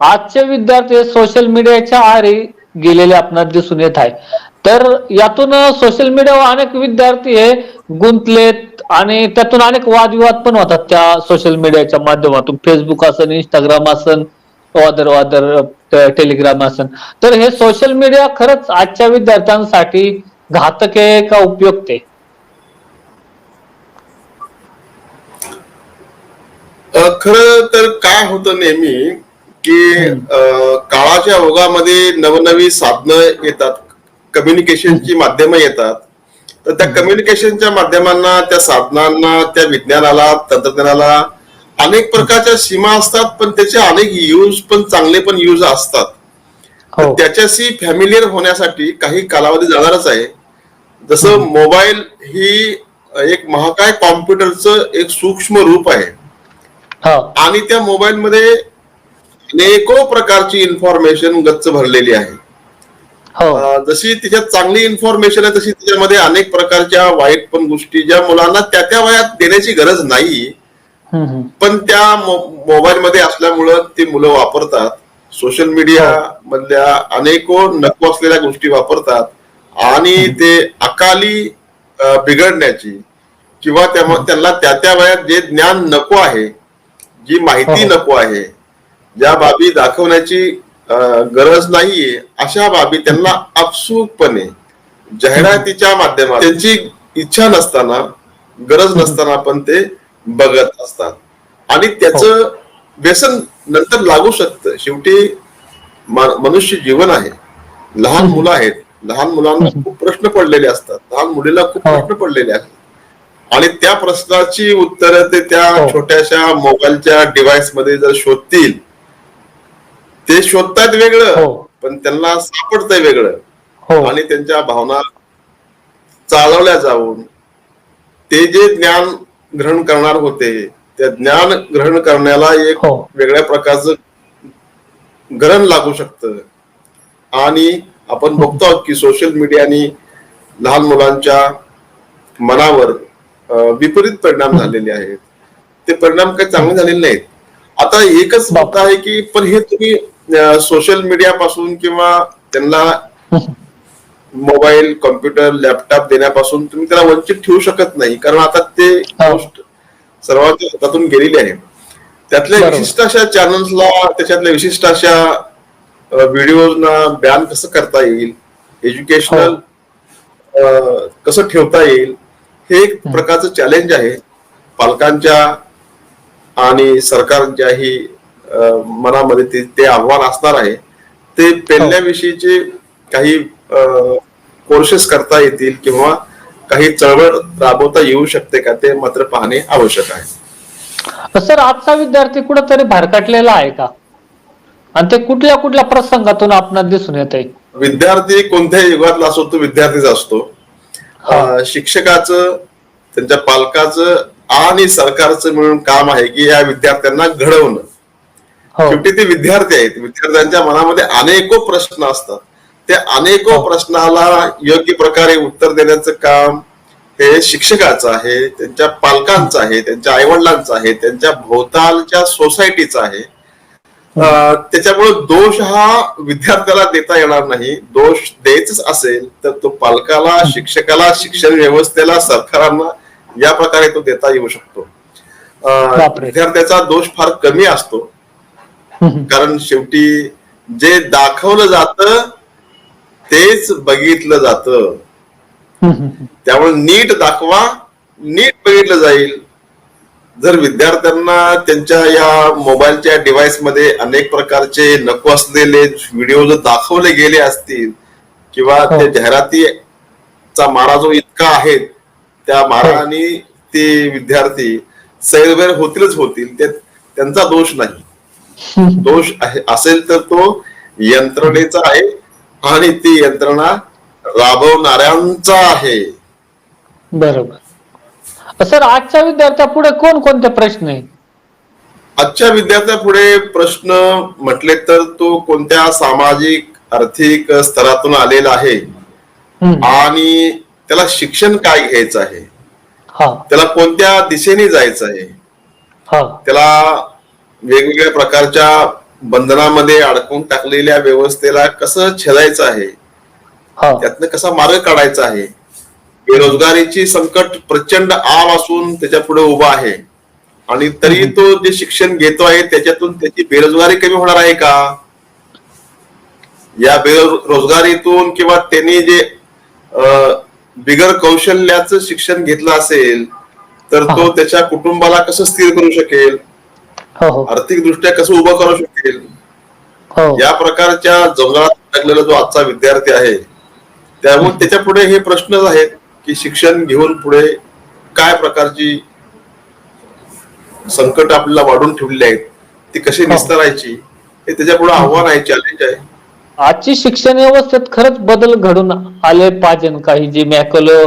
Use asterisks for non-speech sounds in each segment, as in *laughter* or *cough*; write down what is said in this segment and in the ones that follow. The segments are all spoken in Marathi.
आजचे विद्यार्थी सोशल मीडियाच्या आरी गेलेले आपणास दिसून येत आहे तर यातून सोशल मीडियावर अनेक विद्यार्थी हे गुंतलेत आणि त्यातून अनेक वादविवाद पण होतात त्या सोशल मीडियाच्या माध्यमातून. फेसबुक असन इंस्टाग्राम असन वादर वादर टेलिग्राम असन. तर हे सोशल मीडिया खरंच आजच्या विद्यार्थ्यांसाठी घातक आहे का उपयुक्त आहे? खर तर काय होतं नेहमी की काळाच्या ओघामध्ये नवनवी साधनं येतात कम्युनिकेशनची माध्यमं येतात तर त्या कम्युनिकेशनच्या माध्यमांना त्या साधनांना त्या विज्ञानाला तंत्रज्ञानाला अनेक प्रकारच्या सीमा असतात पण त्याचे अनेक यूज पण चांगले पण यूज असतात. हो. त्याच्याशी फॅमिलियर होण्यासाठी काही कालावधी जाणारच आहे. जसं मोबाईल ही एक महाकाय कॉम्प्युटरचं एक सूक्ष्म रूप आहे. आणि त्या मोबाईल मध्ये अनेको प्रकारची इन्फॉर्मेशन गच्च भरलेली आहे. हो. जशी त्याच्यात चांगली इन्फॉर्मेशन आहे तशी त्याच्यामध्ये अनेक प्रकारच्या वाईट पण गोष्टी ज्या मुलांना त्या त्या वयात देण्याची गरज नाही. पण त्या मोबाईल मध्ये असल्यामुळं ती मुलं वापरतात. सोशल मीडिया मधल्या अनेको नको असलेल्या गोष्टी वापरतात. आणि ते अकाली बिघडण्याची किंवा त्या- त्यांना त्या त्या वयात जे ज्ञान नको आहे जी माहिती हो. नको आहे ज्या बाबी दाखवण्याची गरज नाहीये अशा बाबी त्यांना आपसूकपणे जाहिरातीच्या माध्यमात त्यांची इच्छा नसताना गरज नसताना पण ते बघत असतात. आणि त्याचं व्यसन नंतर लागू शकतं. शेवटी मनुष्य जीवन आहे. लहान मुलं आहेत. लहान मुलांना खूप प्रश्न पडलेले असतात. लहान मुलीला खूप हो. प्रश्न पडलेले आहेत. आणि त्या प्रश्नाची उत्तरं ते त्या हो. छोट्याशा मोबाईलच्या डिव्हाइसमध्ये जर शोधतील ते शोधतात वेगळं हो. पण त्यांना सापडतंय वेगळं. हो. आणि त्यांच्या भावना चालवल्या जाऊन ते जे ज्ञान ग्रहण करणार होते त्या ज्ञान ग्रहण करण्याला एक हो. वेगळ्या प्रकारचं ग्रहण लागू शकतं. आणि आपण बघतो आहोत की सोशल मीडियाने लहान मुलांच्या मनावर विपरीत परिणाम झालेले आहेत. ते परिणाम काही चांगले झालेले नाहीत. आता एकच मत आहे की पण हे तुम्ही सोशल मीडिया पासून किंवा त्यांना मोबाईल कॉम्प्युटर लॅपटॉप देण्यापासून तुम्ही त्याला वंचित ठेवू शकत नाही. कारण आता ते हा. गोष्ट सर्वांच्या हातातून गेलेली आहे. त्यातल्या. विशिष्ट अशा चॅनल्सला त्याच्यातल्या विशिष्ट अशा व्हिडिओजना बॅन कसं करता येईल? एज्युकेशनल कसं ठेवता येईल? हे एक प्रकारचं चॅलेंज आहे. पालकांच्या आणि सरकारच्याही मनामध्ये ते- ते आव्हान असणार आहे. ते पेरण्याविषयीचे काही कोर्सेस करता येतील किंवा काही चळवळ राबवता येऊ शकते का? ते मात्र पाहणे आवश्यक आहे. सर आजचा विद्यार्थी कुठंतरी भरकटलेला आहे का? आणि ते कुठल्या कुठल्या प्रसंगातून आपणास दिसून येत आहे विद्यार्थी कोणत्याही युगातला असो तो विद्यार्थीच असतो. अं, शिक्षकाचं त्यांच्या पालकाचं आणि सरकारचं मिळून काम आहे की या विद्यार्थ्यांना घडवणं. हो शेवटी ते विद्यार्थी आहेत. विद्यार्थ्यांच्या मनामध्ये अनेको प्रश्न असतात. त्या अनेको हो. प्रश्नाला योग्य प्रकारे उत्तर देण्याचं काम हे शिक्षकाचं आहे त्यांच्या पालकांचं आहे त्यांच्या आईवडिलांचं आहे त्यांच्या भोवतालच्या सोसायटीचं आहे. अं, त्याच्यामुळे दोष हा विद्यार्थ्याला देता येणार नाही. दोष द्यायच असेल तर तो पालकाला शिक्षकाला शिक्षण व्यवस्थेला सरकारांना या प्रकारे तो देता येऊ शकतो. विद्यार्थ्याचा दोष फार कमी असतो. कारण शेवटी जे दाखवलं जातं तेच बघितलं जातं. त्यामुळे नीट दाखवा नीट बघितलं जाईल जर विद्यार्थ्यांना त्यांच्या या मोबाईलच्या डिव्हाइसमध्ये अनेक प्रकारचे नको असलेले व्हिडिओ जर दाखवले गेले असतील किंवा हो. त्या जाहिरातीचा मारा जो इतका आहे त्या माराने ते विद्यार्थी सैरभैर होतीलच होतील ते त्यांचा दोष नाही *laughs* दोष असेल तर तो यंत्रणेचा आहे आणि ती यंत्रणा राबवणाऱ्यांचा आहे. बरोबर. सर आजच्या विद्यार्थ्या पुढे कोण कोणते प्रश्न आहे आजच्या विद्यार्थ्यापुढे प्रश्न म्हटले तर तो कोणत्या सामाजिक आर्थिक स्तरातून आलेला आहे. आणि त्याला शिक्षण काय घ्यायचं आहे? हा. त्याला कोणत्या दिशेने जायचं आहे? हा. त्याला वेगवेगळ्या प्रकारच्या बंधनामध्ये अडकवून टाकलेल्या व्यवस्थेला कसं छेदायचं आहे? हो. त्यातनं कसा मार्ग काढायचा आहे? बेरोजगारीची संकट प्रचंड आव असून त्याच्या पुढे उभा आहे. आणि तरी तो जे शिक्षण घेतो आहे त्याच्यातून त्याची बेरोजगारी कमी होणार आहे का? या बेरोजगारीतून किंवा त्यांनी जे बिगर कौशल्याचं शिक्षण घेतलं असेल तर तो. त्याच्या कुटुंबाला कसं स्थिर करू शकेल? आर्थिक दृष्ट्या कसं उभं करू शकेल? हो. या प्रकारच्या जंगलात अडकलेला जो आजचा विद्यार्थी आहे त्यामुळे त्याच्या पुढे हे प्रश्नच आहेत की शिक्षण घेऊन पुढे काय प्रकारची संकट आपल्याला वाढून ठेवलेली आहेत ती कशी हो. निस्तारायची हे त्याच्या पुढे आव्हान आहे चॅलेंज आहे. आजची शिक्षण व्यवस्थेत खरंच बदल घडून आले पाहिजे काही जी मॅकलो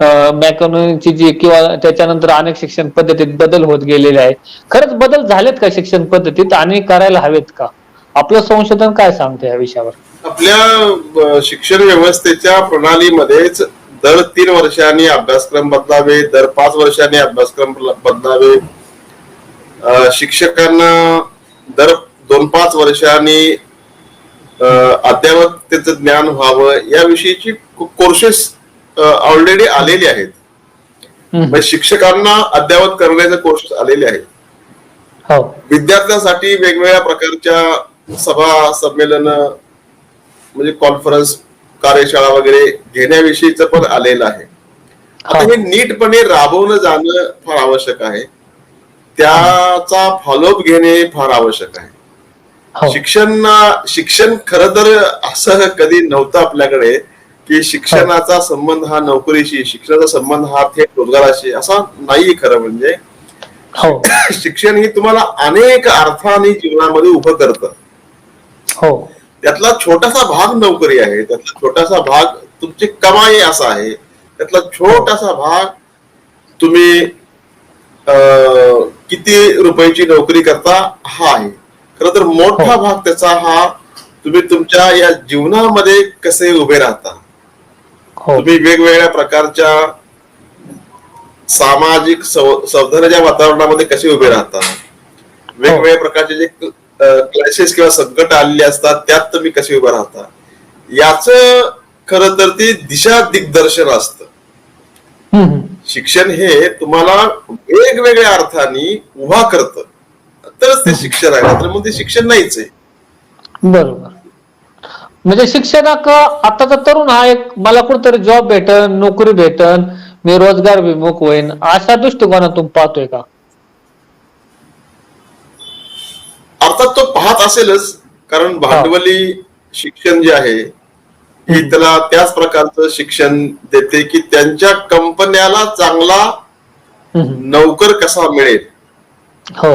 मॅकॉनॉमीची जी किंवा त्याच्यानंतर अनेक शिक्षण पद्धतीत बदल होत गेलेले आहे खरंच बदल झालेत का शिक्षण पद्धतीत? आणि करायला हवेत का? आपलं संशोधन काय सांगते या विषयावर? आपल्या शिक्षण व्यवस्थेच्या प्रणालीमध्येच दर तीन वर्षांनी अभ्यासक्रम बदलावे दर पाच वर्षांनी अभ्यासक्रम बदलावे. शिक्षकांना दर दोन पाच वर्षांनी अद्यावत त्याचं ज्ञान व्हावं याविषयीची कोर्सेस ऑलरेडी आलेली आहेत. म्हणजे शिक्षकांना अद्ययावत करण्याचे कोर्सेस आलेले आहेत. विद्यार्थ्यांसाठी वेगवेगळ्या प्रकारच्या सभा संमेलन म्हणजे कॉन्फरन्स कार्यशाळा वगैरे घेण्याविषयीच पण आलेलं आहे. आता हा. हे नीटपणे राबवणं जाणं फार आवश्यक आहे. त्याचा फॉलोअप घेणे फार आवश्यक आहे. हो. शिक्षण शिक्षण खरं तर असं कधी नव्हतं आपल्याकडे. की शिक्षणाचा संबंध हा नोकरीशी शिक्षणाचा संबंध हा थेट रोजगाराशी असा नाही खरं म्हणजे. हो. *coughs* शिक्षण ही तुम्हाला अनेक अर्थाने जीवनामध्ये उभं करतं. हो. त्यातला छोटासा भाग नोकरी आहे त्यातला छोटासा भाग तुमची कमाई असा आहे त्यातला छोटासा भाग तुम्ही अं, किती रुपयाची नोकरी करता हा आहे. खर तर मोठा हो. भाग त्याचा हा तुम्ही तुमच्या या जीवनामध्ये कसे उभे राहता. तुम्ही वेगवेगळ्या प्रकारच्या सामाजिक सौ- सौंदर्याच्या वातावरणामध्ये कसे उभे राहता? वेगवेगळ्या प्रकारचे जे क्लासेस किंवा संकट आलेले असतात त्यात तुम्ही कसे उभे राहता? याच खर तर ते दिशा दिग्दर्शन असतं. शिक्षण हे तुम्हाला वेगवेगळ्या अर्थाने उभा करतं. तरच ते शिक्षण आहे. नाहीतर मग ते शिक्षण नाहीच आहे. बरोबर. म्हणजे शिक्षणाक आताचा तरुण हा एक मला कुठेतरी जॉब भेटन नोकरी भेटन मी रोजगार विमुख होईन अशा दृष्टिकोनातून पाहतोय का? अर्थात तो पाहत असेलच कारण भांडवली शिक्षण जे आहे हे त्याला त्याच प्रकारचं शिक्षण देते की त्यांच्या कंपन्याला चांगला. नौकर कसा मिळेल? हो.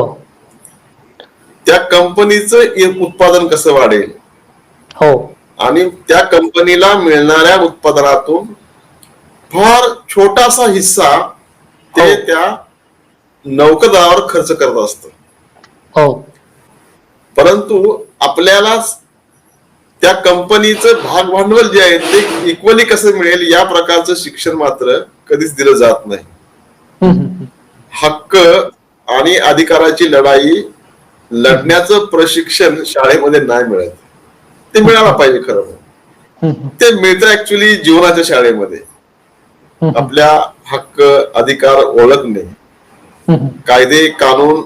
त्या कंपनीचं उत्पादन कसं वाढेल? हो. आणि त्या कंपनीला मिळणाऱ्या उत्पादनातून फार छोटासा हिस्सा ते हो. त्या नौकदारावर खर्च करत असत हो परंतु आपल्याला त्या कंपनीचं भाग भांडवल जे आहे ते इक्वली कसं मिळेल या प्रकारचं शिक्षण मात्र कधीच दिलं जात नाही. हक्क आणि अधिकाराची लढाई लढण्याचं प्रशिक्षण शाळेमध्ये नाही मिळत ते मिळायला पाहिजे खरं ते मिळतं ऍक्च्युली जीवनाच्या शाळेमध्ये. आपल्या हक्क अधिकार ओळखणे. कायदे कानून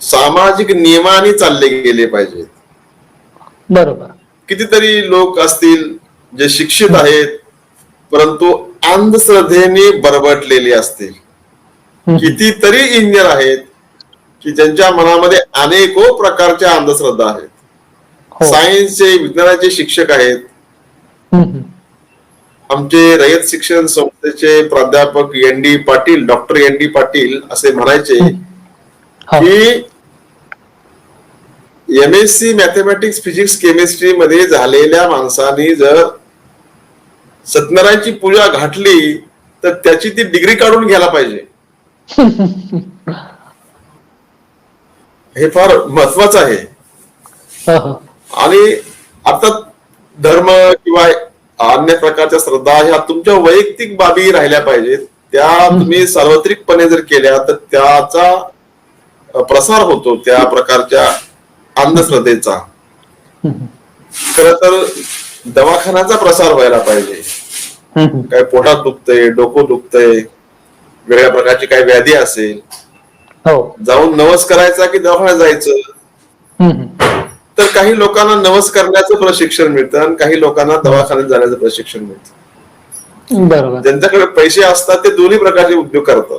सामाजिक नियमाने चालले गेले पाहिजेत बरोबर कितीतरी लोक असतील जे शिक्षित आहेत परंतु अंधश्रद्धेने बरबटलेले असतील. कितीतरी इंजिनियर आहेत की ज्यांच्या मनामध्ये अनेको प्रकारच्या अंधश्रद्धा आहेत सायन्सचे विज्ञानाचे शिक्षक आहेत. आमचे रयत शिक्षण संस्थेचे प्राध्यापक N D Patil doctor N D Patil असे म्हणायचे हो. की M S C mathematics physics chemistry मध्ये झालेल्या माणसाने जर सत्यनारायणची पूजा घातली तर त्याची ती डिग्री काढून घ्यायला पाहिजे. *laughs* हे फार महत्वाचं आहे. हो, हो. आणि आता धर्म किंवा अन्य प्रकारच्या श्रद्धा ह्या तुमच्या वैयक्तिक बाबी राहिल्या पाहिजेत त्या तुम्ही सार्वत्रिकपणे जर केल्या तर त्याचा प्रसार होतो त्या प्रकारच्या अंधश्रद्धेचा. खर तर दवाखान्याचा प्रसार व्हायला पाहिजे. काय पोटात दुखतंय डोकं दुखतंय वेगळ्या प्रकारची काही व्याधी असेल हो जाऊन नवस करायचा की दवाखान्यात जायचं. तर काही लोकांना नवस करण्याचं प्रशिक्षण मिळतं आणि काही लोकांना दवाखान्यात जाण्याचं प्रशिक्षण मिळतं. बरोबर. ज्यांच्याकडे पैसे असतात ते दोन्ही प्रकारचे उद्योग करतात.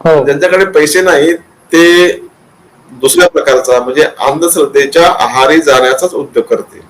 हो. ज्यांच्याकडे पैसे नाहीत ते दुसऱ्या प्रकारचा म्हणजे अंधश्रद्धेच्या आहारी जाण्याचाच उद्योग करतील.